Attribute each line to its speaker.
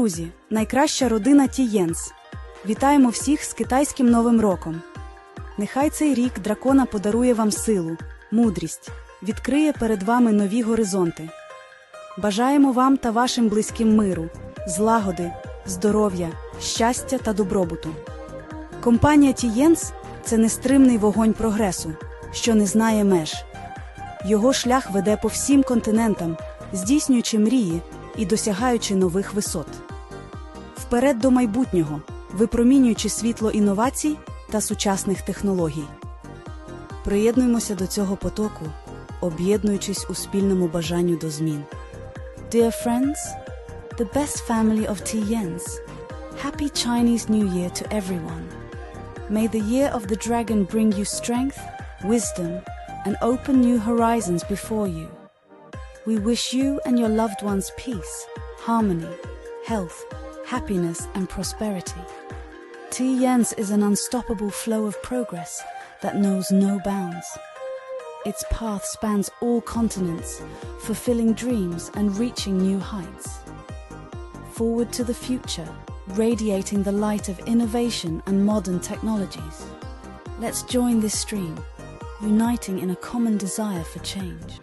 Speaker 1: Друзі, найкраща родина Тієнс. Вітаємо всіх з китайським Новим роком. Нехай цей рік дракона подарує вам силу, мудрість, відкриє перед вами нові горизонти. Бажаємо вам та вашим близьким миру, злагоди, здоров'я, щастя та добробуту. Компанія Тієнс це нестримний вогонь прогресу, що не знає меж. Його шлях веде по всім континентам, здійснюючи мрії і досягаючи нових висот. Вперед до майбутнього, випромінюючи світло інновацій та сучасних технологій. Приєднуємося до цього потоку, об'єднуючись у спільному бажанню до змін. Dear friends, the best family of Tiens, happy Chinese New Year to everyone. May the year of the dragon bring you strength, wisdom, and open new horizons before you. We wish you and your loved ones peace, harmony, health, happiness, and prosperity. Tiens is an unstoppable flow of progress that knows no bounds. Its path spans all continents, fulfilling dreams and reaching new heights. Forward to the future, radiating the light of innovation and modern technologies. Let's join this stream, uniting in a common desire for change.